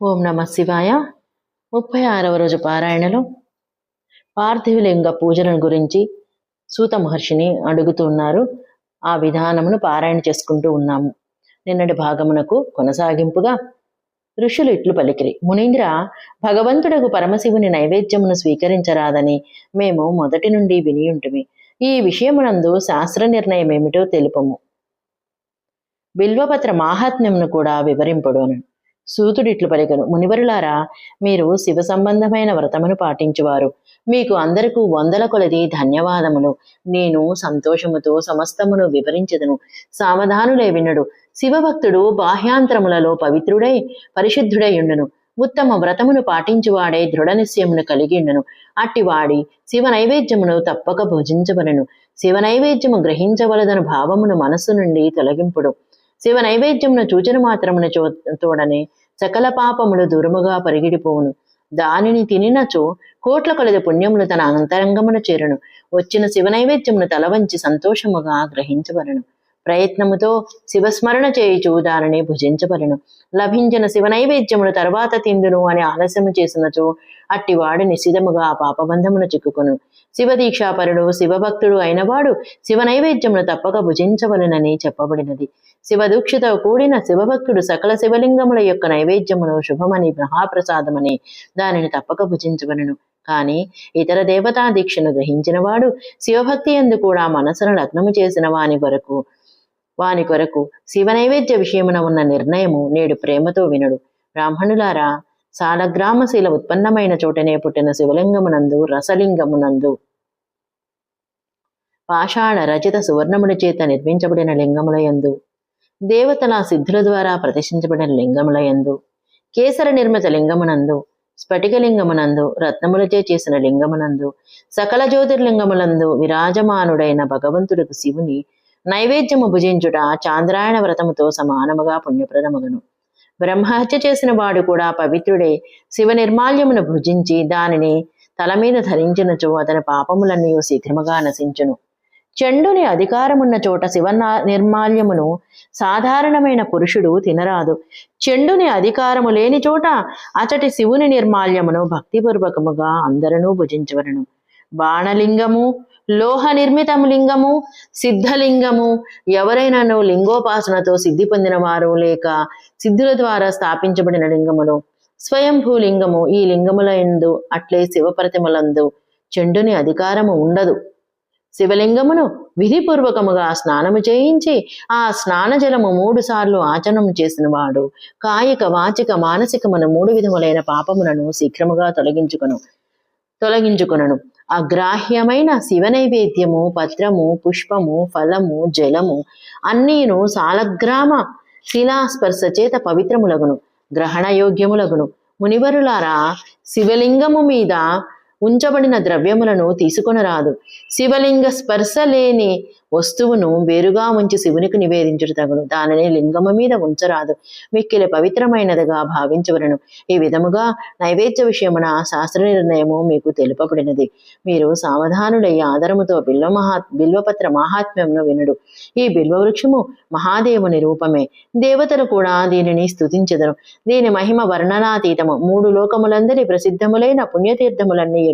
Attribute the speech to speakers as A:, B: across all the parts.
A: ఓం నమ శివాయ. ముప్పై ఆరవ రోజు పారాయణలో పార్థివలింగ పూజలను గురించి సూత మహర్షిని అడుగుతున్నారు ఆ విధానమును పారాయణ చేసుకుంటూ ఉన్నాము. నిన్నటి భాగమునకు కొనసాగింపుగా ఋషులు ఇట్లు పలికిరి. మునీంద్ర భగవంతుడకు పరమశివుని నైవేద్యమును స్వీకరించరాదని మేము మొదటి నుండి వినియుంటిమి ఈ విషయమునందు శాస్త్ర నిర్ణయం ఏమిటో తెలుపము. బిల్వపత్ర మాహాత్మ్యమును కూడా వివరింపడును సూతుడిట్లు పలికను. మునివరులారా మీరు శివ సంబంధమైన వ్రతమును పాటించువారు. మీకు అందరకు వందల కొలది ధన్యవాదములు. నేను సంతోషముతో సమస్తమును వివరించదను. సావధానులే వినుడు. శివభక్తుడు బాహ్యాంతరములలో పవిత్రుడై పరిశుద్ధుడై ఉండును. ఉత్తమ వ్రతమును పాటించువాడే దృఢ నిశ్చయమును కలిగిండును అట్టివాడి శివ నైవేద్యమును తప్పక భుజించవలను. శివ నైవేద్యము గ్రహించవలదను భావమును మనస్సు నుండి తొలగింపుడు. శివ నైవేద్యమును చూచిన మాత్రమున చో తోడనే సకల పాపములు దూరముగా పరిగిడిపోవును. దానిని తినినచో కోట్ల కొలది పుణ్యములు తన అంతరంగమున చేరును. వచ్చిన శివ నైవేద్యమును తలవంచి సంతోషముగా గ్రహించవలను ప్రయత్నముతో శివస్మరణ చేయుచు దానిని భుజించవలను లభించిన శివ నైవేద్యమును తర్వాత తిందును అని ఆలస్యము చేసినచో అట్టివాడు నిశ్చితముగా ఆ పాపబంధమును చిక్కుకొను. శివదీక్షాపరుడు శివభక్తుడు అయినవాడు శివ నైవేద్యమును తప్పక భుజించవలనని చెప్పబడినది. శివదీక్షతో కూడిన శివభక్తుడు సకల శివలింగముల యొక్క నైవేద్యమును శుభమని మహాప్రసాదమని దానిని తప్పక భుజించవలను. కానీ ఇతర దేవతా దీక్షను గ్రహించినవాడు శివభక్తి ఎందు కూడా మనసును లగ్నము చేసిన వాని వరకు వాని కొరకు శివ నైవేద్య విషయమున ఉన్న నిర్ణయము నేడు ప్రేమతో వినుడు. బ్రాహ్మణులారా సాలగ్రామశీల ఉత్పన్నమైన చోటనే పుట్టిన శివలింగమునందు రసలింగమునందు పాషాణ రచిత సువర్ణముడి చేత నిర్మించబడిన లింగములయందు దేవతల సిద్ధుల ద్వారా ప్రతిష్ఠించబడిన లింగములయందు కేసర నిర్మిత లింగమునందు స్ఫటికలింగమునందు రత్నములచే చేసిన లింగమునందు సకల జ్యోతిర్లింగములందు విరాజమానుడైన భగవంతుడికి శివుని నైవేద్యము భుజించుట చాంద్రాయణ వ్రతముతో సమానముగా పుణ్యప్రదమగును బ్రహ్మహత్య చేసిన వాడు కూడా పవిత్రుడే శివ నిర్మాల్యమును భుజించి దానిని తల మీద ధరించినచో అతని పాపములన్నీ శీఘ్రముగా నశించును. చెండుని అధికారమున్న చోట శివ నిర్మాల్యమును సాధారణమైన పురుషుడు తినరాదు. చెండుని అధికారము లేని చోట అచటి శివుని నిర్మాల్యమును భక్తిపూర్వకముగా అందరూ భుజించవలను. బాణలింగము లోహ నిర్మితము లింగము సిద్ధలింగము. ఎవరైనాను లింగోపాసనతో సిద్ధి పొందిన వారు లేక సిద్ధుల ద్వారా స్థాపించబడిన లింగములు. స్వయంభూ లింగము ఈ లింగముల ఎందు అట్లే శివప్రతిమలందు చెండుని అధికారము ఉండదు. శివలింగమును విధిపూర్వకముగా స్నానము చేయించి ఆ స్నాన జలము మూడు సార్లు ఆచరణము చేసిన వాడు కాయిక వాచిక మానసికమును మూడు విధములైన పాపములను శీఘ్రముగా తొలగించుకును. తొలగించుకొనను. అగ్రాహ్యమైన శివ నైవేద్యము పత్రము పుష్పము ఫలము జలము అన్నీను సాలగ్రామ శిలాస్పర్శ చేత పవిత్రములగును గ్రహణయోగ్యములగును. మునివరులారా శివలింగము మీద ఉంచబడిన ద్రవ్యములను తీసుకొనరాదు. శివలింగ స్పర్శ లేని వస్తువును వేరుగా ఉంచి శివునికి నివేదించుట తగును దానిని లింగము మీద ఉంచరాదు. మిక్కిలి పవిత్రమైనదిగా భావించవలను ఈ విధముగా నైవేద్య విషయమున శాస్త్ర నిర్ణయము మీకు తెలుపబడినది. మీరు సావధానుడై ఆదరముతో బిల్వ మహా బిల్వపత్ర మహాత్మ్యమును వినుడు. ఈ బిల్వ వృక్షము మహాదేవుని రూపమే. దేవతలు కూడా దీనిని స్తుతించెదరు. దీని మహిమ వర్ణనాతీతము. మూడు లోకములందరి ప్రసిద్ధములైన పుణ్యతీర్థములన్నీ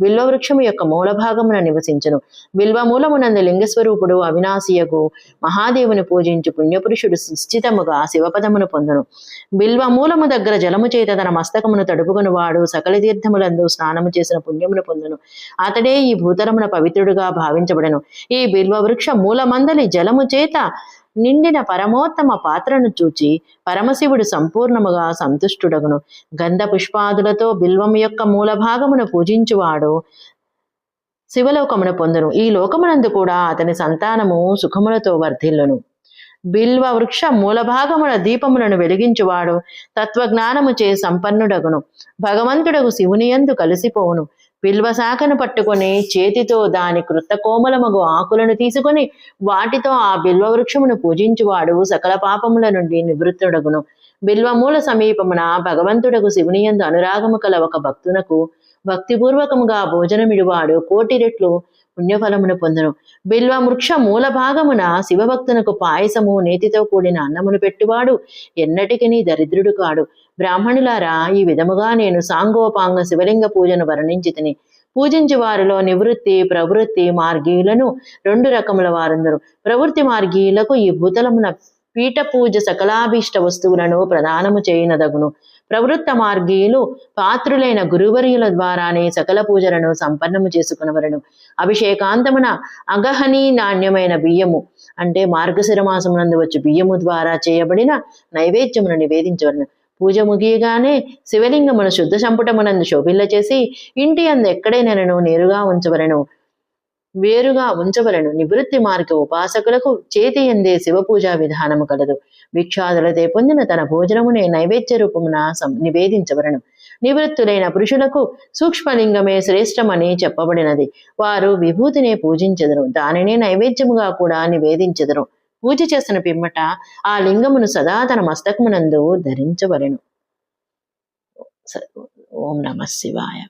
A: బిల్వ వృక్షము యొక్క మూలభాగమున నివసించను. నివసించును లింగస్వరూపుడు అవినాశియకు మహాదేవుని పూజించు పుణ్యపురుషుడు నిశ్చితముగా శివపదమును పొందును. బిల్వమూలము దగ్గర జలము చేత తన మస్తకమును తడుపుకుని వాడు సకల తీర్థములందు స్నానము చేసిన పుణ్యమును పొందును. అతడే ఈ భూతరమున పవిత్రుడుగా భావించబడను. ఈ బిల్వవృక్ష మూలమందలి జలము చేత నిండిన పరమోత్తమ పాత్రను చూచి పరమశివుడు సంపూర్ణముగా సంతుష్టుడగును. గంధ పుష్పాదులతో బిల్వము యొక్క మూలభాగమును పూజించువాడు శివలోకమును పొందును. ఈ లోకమునందు కూడా అతని సంతానము సుఖములతో వర్ధిల్లును. బిల్వ వృక్ష మూలభాగముల దీపములను వెలిగించువాడు తత్వజ్ఞానము చే సంపన్నుడగును. భగవంతుడగు శివునియందు కలిసిపోవును. బిల్వ శాఖను పట్టుకొని చేతితో దాని కృత కోమలమగు ఆకులను తీసుకొని వాటితో ఆ బిల్వ వృక్షమును పూజించువాడు సకల పాపముల నుండి నివృత్తుడగును. బిల్వమూల సమీపమున భగవంతుడకు శివునియందు అనురాగము కల ఒక భక్తునకు భక్తిపూర్వకముగా భోజనమిడువాడు కోటి రెట్లు పుణ్యఫలమును పొందును. బిల్వ వృక్ష మూల భాగమున శివభక్తునకు పాయసము నేతితో కూడిన అన్నమును పెట్టువాడు. ఎన్నటికి దరిద్రుడు కాడు. బ్రాహ్మణులారా ఈ విధముగా నేను సాంగోపాంగ శివలింగ పూజను వర్ణించి తిని వారిలో నివృత్తి ప్రవృత్తి మార్గీయులను రెండు రకముల వారందరు. ప్రవృత్తి మార్గీయులకు ఈ భూతలమున పీఠ పూజ సకలాభీష్ట వస్తువులను ప్రదానము చేయనదగును. ప్రవృత్త మార్గీయులు పాత్రులైన గురువర్యుల ద్వారానే సకల పూజలను సంపన్నము చేసుకునవరను అభిషేకాంతమున అగహనీ నాణ్యమైన బియ్యము అంటే మార్గశిర మాసమునందు వచ్చి బియ్యము ద్వారా చేయబడిన నైవేద్యమును నివేదించవలను. పూజ ముగియగానే శివలింగమును శుద్ధ సంపుటమునందు శోభిల్ల చేసి ఇంటి అందు ఎక్కడైనను నేరుగా ఉంచవలను. వేరుగా ఉంచవలను. నివృత్తి మార్గ ఉపాసకులకు చేతి ఎందే శివ పూజా విధానము కలదు. భిక్షాదులతే పొందిన తన భోజనమునే నైవేద్య రూపమున నివేదించవలను. నివృత్తులైన పురుషులకు సూక్ష్మలింగమే శ్రేష్టమని చెప్పబడినది. వారు విభూతినే పూజించెదరు. దానినే నైవేద్యముగా కూడా నివేదించెదరు. పూజ చేసిన పిమ్మట ఆ లింగమును సదా తన మస్తకమునందు ధరించవలను. ఓం నమ శివాయ.